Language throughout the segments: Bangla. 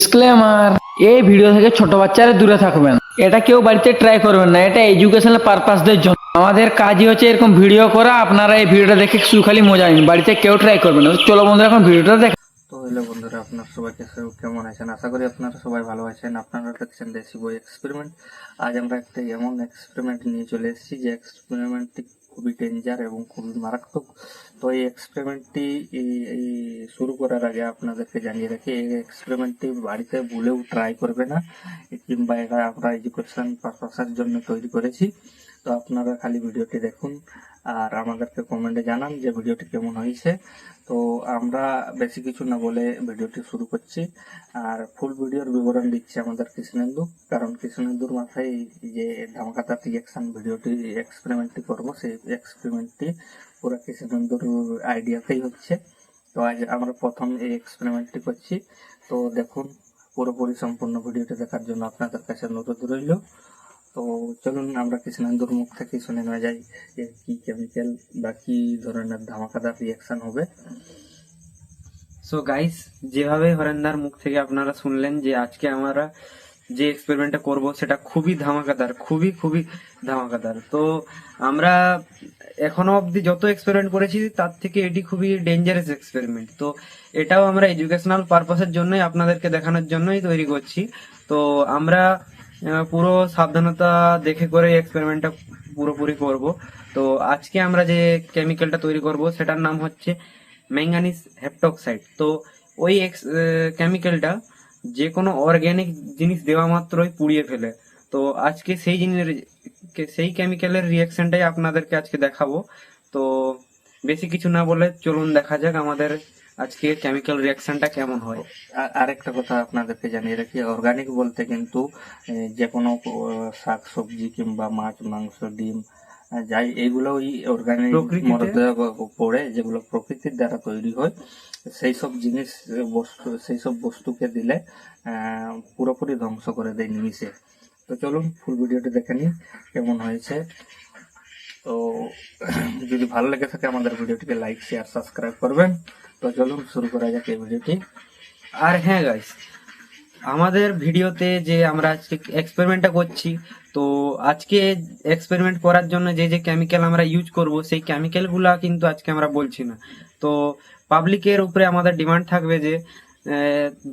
ডিসক্লেমার এই ভিডিও থেকে ছোট বাচ্চারা দূরে থাকবেন। এটা কেউ বাড়িতে ট্রাই করবেন না, এটা এডুকেশনাল পারপাসদের জন্য। আমাদের কাজই হচ্ছে এরকম ভিডিও করা, আপনারা এই ভিডিওটা দেখে শুধু খালি মজা নিন। বাড়িতে কেউ ট্রাই করবেন না। চলো বন্ধুরা, এখন ভিডিওটা দেখ তো হ্যালো বন্ধুরা, আপনারা সবাই কেসে- কেমন আছেন? আশা করি আপনারা সবাই ভালো আছেন। আপনারা দেখছেন দেশি বই এক্সপেরিমেন্ট আজ আমরা একটা এমন এক্সপেরিমেন্ট নিয়ে চলে এসেছি, যে এক্সপেরিমেন্টটি খুবই ডেঞ্জার এবং খুবই মারাত্মক। তো এই এক্সপেরিমেন্টটি শুরু করার আগে আপনাদেরকে জানিয়ে রাখি, এই এক্সপেরিমেন্টটি বাড়িতে ভুলেও ট্রাই করবে না, কিংবা এটা আমরা এডুকেশন পারপাসের জন্য তৈরি করেছি। তো আপনারা খালি ভিডিওটি দেখুন আর আমাদেরকে কমেন্টে জানান যে ভিডিওটি কেমন হয়েছে। তো আমরা বেশি কিছু না বলে ভিডিওটি শুরু করছি। আর ফুল ভিডিওর বিবরণ দিচ্ছে আমাদের কৃষ্ণেন্দু, কারণ কৃষ্ণেন্দুর মাথায় যে ধামাকাতা রিয়াকশন ভিডিওটি এক্সপেরিমেন্টটি করব, সেই এক্সপেরিমেন্টটি পুরো কৃষ্ণেন্দুর আইডিয়াতেই হচ্ছে। তো আজ আমরা প্রথম এই এক্সপেরিমেন্টটি করছি। তো দেখুন, পুরোপুরি সম্পূর্ণ ভিডিওটি দেখার জন্য আপনাদের কাছে অনুরোধ রইল। তো চলুন, আমরা কিছু কৃষ্ণেন্দুর মুখ থেকে শুনে নেওয়া যাই যে কি কেমিক্যাল বা কি ধরনের ধামাকাদার রিয়াকশন হবে। সো গাইস যেভাবে হরেন্দার মুখ থেকে আপনারা শুনলেন যে আজকে আমরা যে এক্সপেরিমেন্টটা করব, সেটা খুবই ধামাকাদার, খুবই খুবই ধামাকাদার। তো আমরা এখনও অবধি যত এক্সপেরিমেন্ট করেছি, তার থেকে এটি খুবই ডেঞ্জারাস এক্সপেরিমেন্ট তো এটাও আমরা এডুকেশনাল পারপাসের জন্যই আপনাদেরকে দেখানোর জন্যই তৈরি করছি। তো আমরা পুরো সাবধানতা দেখে করে এক্সপেরিমেন্টটা পুরোপুরি করব। তো আজকে আমরা যে কেমিক্যালটা তৈরি করব, সেটার নাম হচ্ছে ম্যাঙ্গানিস হেপটক্সাইড তো ওই কেমিক্যালটা যে কোনো অর্গ্যানিক জিনিস দেওয়া মাত্রই পুড়িয়ে ফেলে। তো আজকে সেই জিনিসের সেই কেমিক্যালের রিয়াকশনটাই আপনাদেরকে আজকে দেখাবো। তো বেশি কিছু না বলে চলুন দেখা যাক আমাদের আজকে কেমিক্যাল রিয়াকশনটা কেমন হয়? আর- আরেকটা কথা আপনাদেরকে জানিয়ে রাখি অর্গানিক বলতে কিন্তু যে কোনো শাক সবজি কিংবা মাছ মাংস ডিম যাই এগুলোই অর্গানিক মধ্যে পড়ে যেগুলো প্রকৃতির দ্বারা তৈরি হয় সেই সব জিনিস বস্তু সেই সব বস্তুকে দিলে পুরোপুরি ধ্বংস করে দেয় নিমিশে তো চলুন ফুল ভিডিওটি দেখে নিন কেমন হয়েছে। তো যদি ভালো লেগে থাকে আমাদের ভিডিওটিকে লাইক শেয়ার সাবস্ক্রাইব করবেন। তো চলুন শুরু করা যাক এই ভিডিওটি। আর হ্যাঁ গাইস আমাদের ভিডিওতে যে আমরা আজকে এক্সপেরিমেন্টটা করছি, তো আজকে এক্সপেরিমেন্ট করার জন্য যে যে কেমিক্যাল আমরা ইউজ করব, সেই কেমিক্যালগুলা কিন্তু আজকে আমরা বলছি না। তো পাবলিকের উপরে আমাদের ডিমান্ড থাকবে যে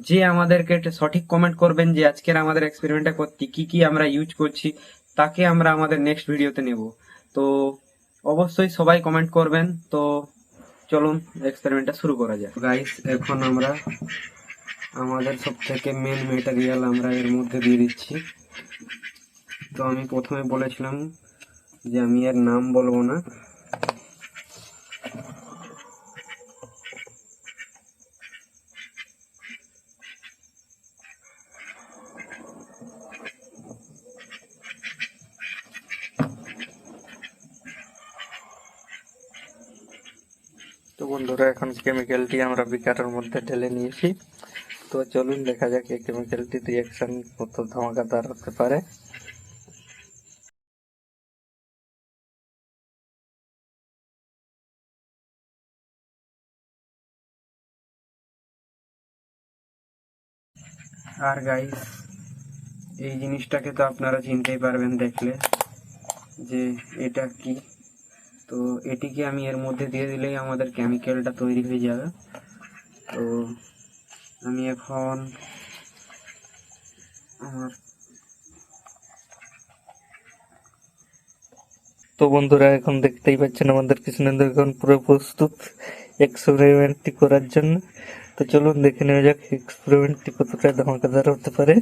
যে আমাদেরকে সঠিক কমেন্ট করবেন যে আজকের আমাদের এক্সপেরিমেন্টটা করতে কি কি আমরা ইউজ করছি, তাকে আমরা আমাদের নেক্সট ভিডিওতে নেব। তো অবশ্যই সবাই কমেন্ট করবেন। তো চলুন এক্সপেরিমেন্টটা শুরু করা যাক। গাইস এখন আমরা আমাদের সব থেকে মেন মেটেরিয়াল আমরা এর মধ্যে দিয়ে দিচ্ছি। তো আমি প্রথমে বলেছিলাম যে আমি এর নাম বলব না। বন্ধুরা, এখন কেমিক্যালটি আমরা বিকারের মধ্যে ঢেলে নিয়েছি। তো চলুন দেখা যাক এই কেমিক্যালটি রিয়াকশন কত ধামাকাদার হতে পারে। আর গাইস এই জিনিসটাকে তো আপনারা চিনতেই পারবেন দেখলে যে এটা কি। তো এটিকে আমি এর মধ্যে দিয়ে দিলেই আমাদের কেমিক্যালটা তৈরি হয়ে যাবে। তো আমি এখন আমার তো বন্ধুরা, এখন দেখতেই পাচ্ছেন আমাদের কৃষ্ণেন্দ্র এখন পুরো প্রস্তুত এক্সপেরিমেন্টটি করার জন্য। তো চলুন দেখে নেওয়া যাক এক্সপেরিমেন্টটি কতটা ধামাকাদার হতে পারে।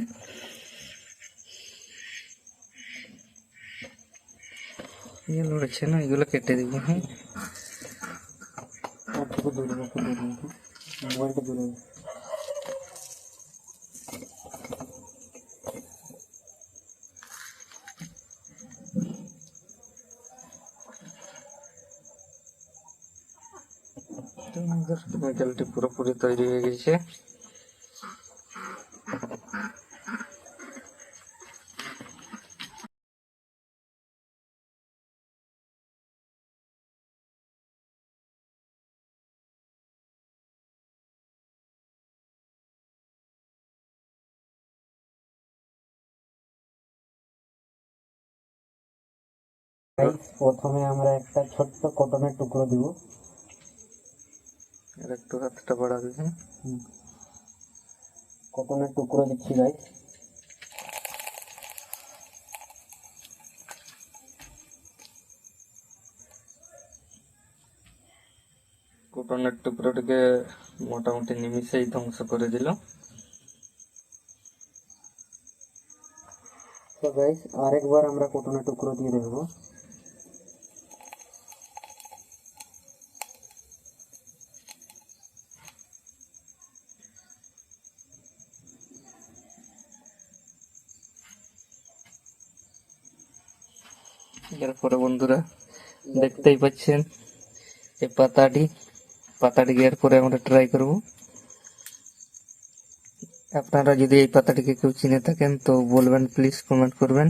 ইয়ে লড়ছে না এগুলো কেটে দিব হ্যাঁ। কেমিক্যালটি পুরোপুরি তৈরি হয়ে গেছে। প্রথমে আমরা একটা ছোট্ট কটনের টুকরো দিব। এর একটু হাতটা বাড়া দিবেন কটনের টুকরো দিচ্ছি গাইস কটনের টুকরোটিকে মোটামুটি নিমিষেই ধ্বংস করে দিল। তো গাইস আরেকবার আমরা কটনের টুকরো দিয়ে দেখব। এরপরে বন্ধুরা, দেখতেই পাচ্ছেন এই পাতাটি। পাতাটিকে এরপরে আমরা ট্রাই করব। আপনারা যদি এই পাতাটিকে কেউ চিনে থাকেন, তো বলবেন প্লিজ কমেন্ট করবেন।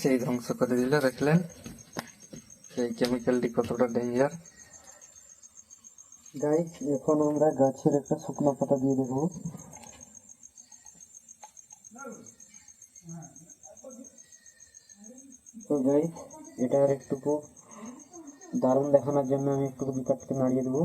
সেই ধ্বংস করে দিল, দেখলেন? সেই কেমিক্যালটি কতটা ডেঞ্জার গাইস এখন আমরা গাছের একটা শুকনো পাতা দিয়ে দেবো। তো গাইস এটা আর একটুকু দারুণ দেখানোর জন্য আমি একটু বিকাটকে নাড়িয়ে দেবো।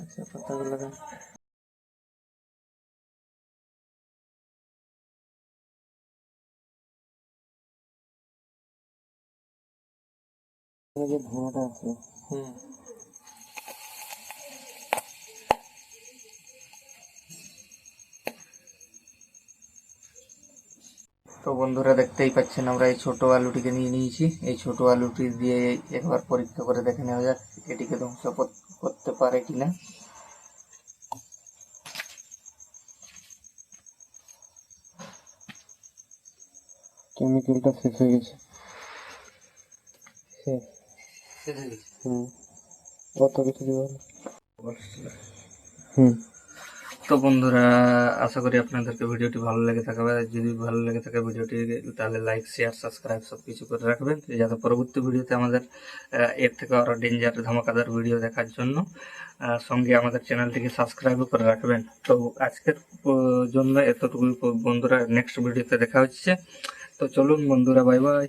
আচ্ছা পাতাগুলো যে ধোঁয়াটা আছে। হুম। তো বন্ধুরা দেখতেই পাচ্ছেন আমরা এই ছোট আলুটিকে নিয়ে নিয়েছি। এই ছোট আলুটি দিয়ে একবার পরীক্ষা করে দেখে নেওয়া যাক এটিকে ধ্বংস কর- করতে পারে কিনা। কেমিক্যালটা শেষ হয়ে গেছে। শেষ তো বন্ধুরা, আশা করি আপনাদেরকে ভিডিওটি ভালো লেগে থাকবে। যদি ভালো লেগে থাকে ভিডিওটি, তাহলে লাইক শেয়ার সাবস্ক্রাইব সব কিছু করে রাখবেন, যাতে পরবর্তী ভিডিওতে আমাদের এর থেকে আরও ডেঞ্জার ধামাকাদার ভিডিও দেখার জন্য সঙ্গে আমাদের চ্যানেলটিকে সাবস্ক্রাইবও করে রাখবেন। তো আজকের জন্য এতটুকু বন্ধুরা নেক্সট ভিডিওতে দেখা হচ্ছে। তো চলুন বন্ধুরা বাই বাই